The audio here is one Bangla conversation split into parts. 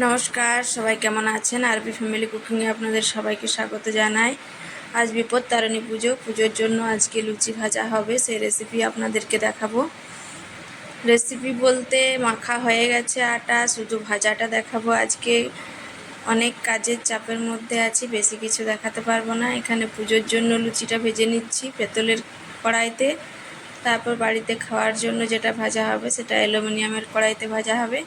নমস্কার, সবাই কেমন আছেন? আরবি ফ্যামিলি কুকিংয়ে আপনাদের সবাইকে স্বাগত জানাই। আজ বিপদ তারিণী পুজো। পুজোর জন্য আজকে লুচি ভাজা হবে, সেই রেসিপি আপনাদেরকে দেখাবো। রেসিপি বলতে মাখা হয়ে গেছে আটা, শুধু ভাজাটা দেখাবো আজকে। অনেক কাজের চাপের মধ্যে আছি, বেশি কিছু দেখাতে পারব না। এখানে পুজোর জন্য লুচিটা ভেজে নিচ্ছি পেতলের কড়াইতে। তারপর বাড়িতে খাওয়ার জন্য যেটা ভাজা হবে, সেটা অ্যালুমিনিয়ামের কড়াইতে ভাজা হবে।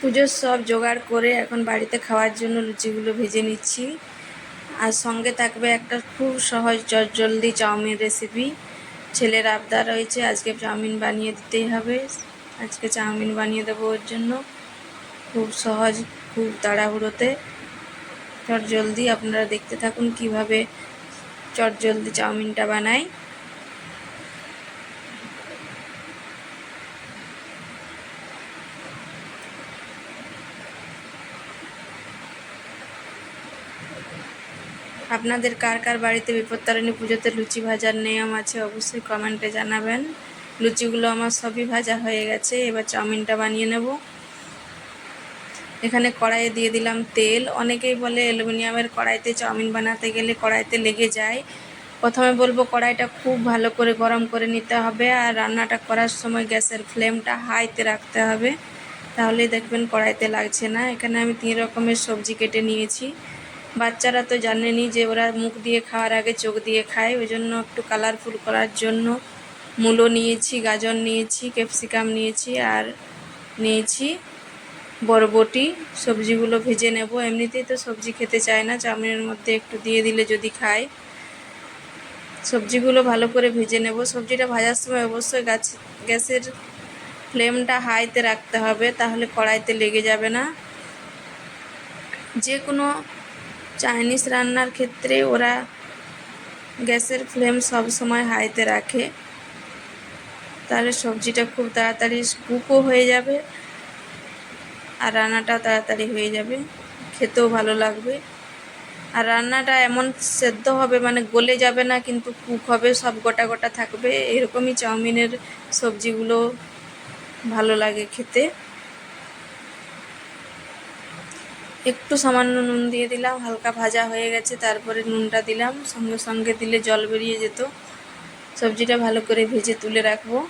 পুজোর সব জোগাড় করে এখন বাড়িতে খাওয়ার জন্য লুচিগুলো ভেজে নিচ্ছি। আর সঙ্গে থাকবে একটা খুব সহজ জলদি চাউমিন রেসিপি ছেলের আবদার রয়েছে, আজকে চাউমিন বানিয়ে দিতেই হবে। আজকে চাউমিন বানিয়ে দেবো ওর জন্য। খুব সহজ, খুব তাড়াহুড়োতে। চট জলদি আপনারা দেখতে থাকুন কীভাবে চট জলদি চাউমিনটা বানাই। আপনাদের কার কার বাড়িতে বিপত্তারিণী পুজোতে লুচি ভাজার নিয়ম আছে অবশ্যই কমেন্টে জানাবেন। লুচিগুলো আমার সবই ভাজা হয়ে গেছে, এবার চাউমিনটা বানিয়ে নেব। এখানে কড়াইয়ে দিয়ে দিলাম তেল। অনেকেই বলে অ্যালুমিনিয়ামের কড়াইতে চাউমিন বানাতে গেলে কড়াইতে লেগে যায়। প্রথমে বলব কড়াইটা খুব ভালো করে গরম করে নিতে হবে আর রান্নাটা করার সময় গ্যাসের ফ্লেমটা হাইতে রাখতে হবে। তাহলেই দেখবেন কড়াইতে লাগছে না। এখানে আমি তিন রকমের সবজি কেটে নিয়েছি। বাচ্চারা তো জানেনি যে ওরা মুখ দিয়ে খাওয়ার আগে চোখ দিয়ে খায়, ওই জন্য একটু কালারফুল করার জন্য মূলো নিয়েছি, গাজর নিয়েছি ক্যাপসিকাম নিয়েছি আর নিয়েছি বরবটি। সবজিগুলো ভেজে নেব। এমনিতেই তো সবজি খেতে চায় না, চাউমিনের মধ্যে একটু দিয়ে দিলে যদি খায়। সবজিগুলো ভালো করে ভেজে নেব। সবজিটা ভাজার সময় অবশ্যই গাছ, গ্যাসের ফ্লেমটা হাইতে রাখতে হবে, তাহলে কড়াইতে লেগে যাবে না। যে কোনো চাইনিজ রান্নার ক্ষেত্রে ওরা গ্যাসের ফ্লেম সব সময় হাইতে রাখে। তাহলে সবজিটা খুব তাড়াতাড়ি কুকও হয়ে যাবে আর রান্নাটাও তাড়াতাড়ি হয়ে যাবে। খেতেও ভালো লাগবে। আর রান্নাটা এমন সেদ্ধ হবে মানে গলে যাবে না, কিন্তু কুক হবে, সব গোটা গোটা থাকবে। এরকমই চাউমিনের সবজিগুলো ভালো লাগে খেতে। একটু সামান্য নুন দিয়ে দিলাম, হালকা ভাজা হয়ে গেছে, তারপরে নুনটা দিলাম, সঙ্গে সঙ্গে দিলে জল বেরিয়ে যেত। সবজিটা ভালো করে ভেজে তুলে রাখব।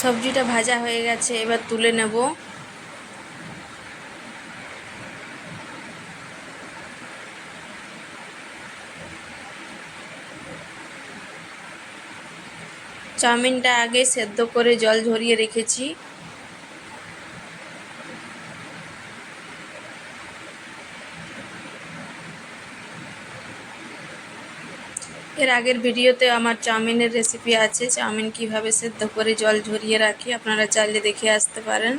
সবজিটা ভাজা হয়ে গেছে এবার তুলে নেব। চাউমিনটা আগে সেদ্ধ করে জল ঝরিয়ে রেখেছি। এর আগের ভিডিওতে আমার চাউমিনের রেসিপি আছে। চাউমিন কীভাবে সেদ্ধ করে জল ঝরিয়ে রাখি, আপনারা চাইলে দেখে আসতে পারেন।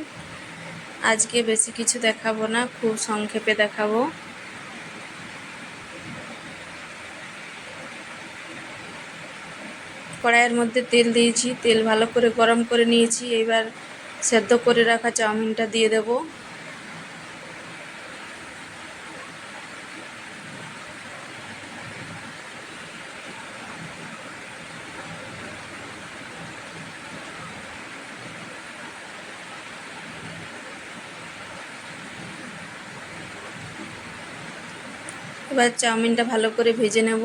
আজকে বেশি কিছু দেখাবো না, খুব সংক্ষেপে দেখাবো। কড়াইয়ের মধ্যে তেল দিয়েছি, তেল ভালো করে গরম করে নিয়েছি। এবার সেদ্ধ করে রাখা চাউমিনটা দিয়ে দেবো। এবার চাউমিনটা ভালো করে ভেজে নেব।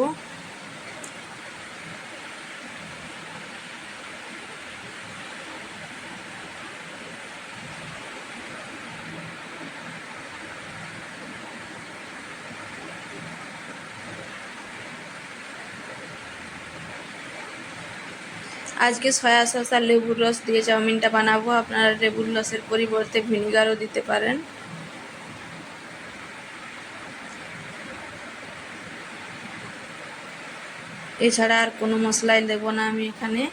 আজকে সয়া সস আর লেবুর রস দিয়ে চাউমিনটা বানাবো। আপনারা লেবুর রসের পরিবর্তে ভিনিগারও দিতে পারেন। এছাড়া আর কোনো মশলাই দেব না আমি এখানে।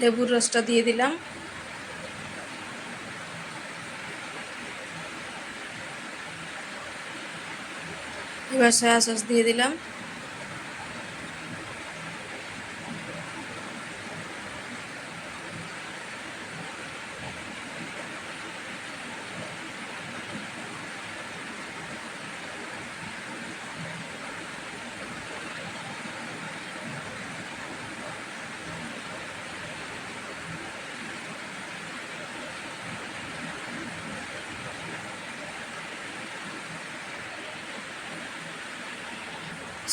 লেবুর রসটা দিয়ে দিলাম। এবার সয়া সস দিয়ে দিলাম।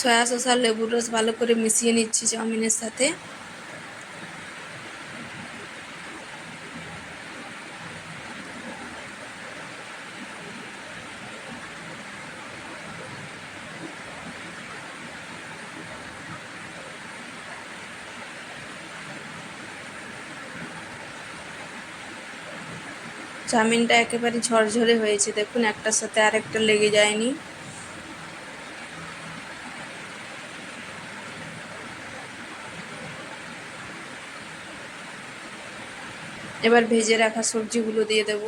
সয়া সস আর লেবুর রস ভালো করে মিশিয়ে নিচ্ছি চাউমিনের সাথে। চাউমিনটা একেবারে ঝরঝরে হয়েছে, দেখুন একটার সাথে আরেকটা লেগে যায়নি। এবার ভেজে রাখা সবজিগুলো দিয়ে দেব।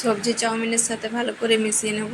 সবজি চাউমিনের সাথে ভালো করে মিশিয়ে নেব।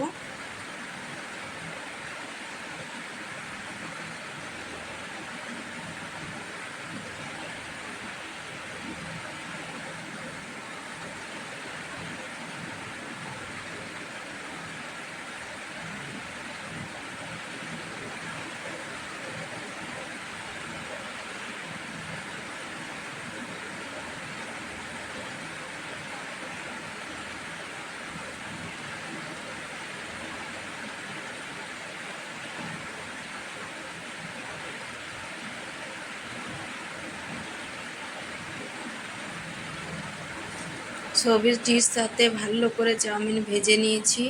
সবজির সাথে ভালো করে চাউমিন ভেজে নিয়েছি।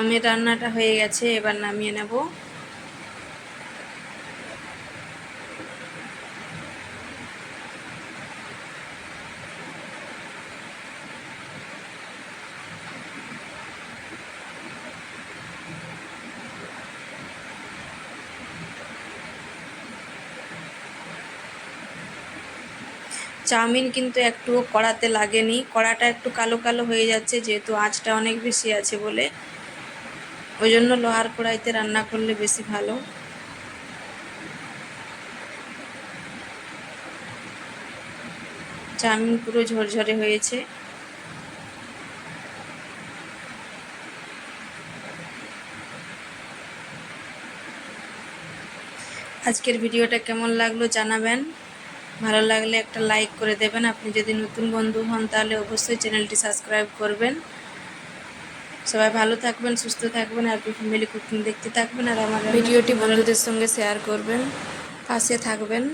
আমের রান্নাটা হয়ে গেছে, এবার নামিয়ে নেব। চাউমিন কিন্তু একটুও কড়াতে লাগেনি, কড়াটা একটু কালো কালো হয়ে যাচ্ছে, যেহেতু আঁচটা অনেক বেশি আছে বলে। ওই জন্য লোহার কড়াইতে রান্না করলে বেশি ভালো। চাউমিন পুরো ঝরঝরে হয়েছে। আজকের ভিডিওটা কেমন লাগল জানাবেন। ভালো লাগলে একটা লাইক করে দেবেন। আপনি যদি নতুন বন্ধু হন তাহলে অবশ্যই চ্যানেলটি সাবস্ক্রাইব করবেন। সবাই ভালো থাকবেন, সুস্থ থাকবেন, আর ফ্যামিলি কুকিং দেখতে থাকবেন, আর আমার ভিডিওটি বন্ধুদের সঙ্গে শেয়ার করবেন, পাশে থাকবেন।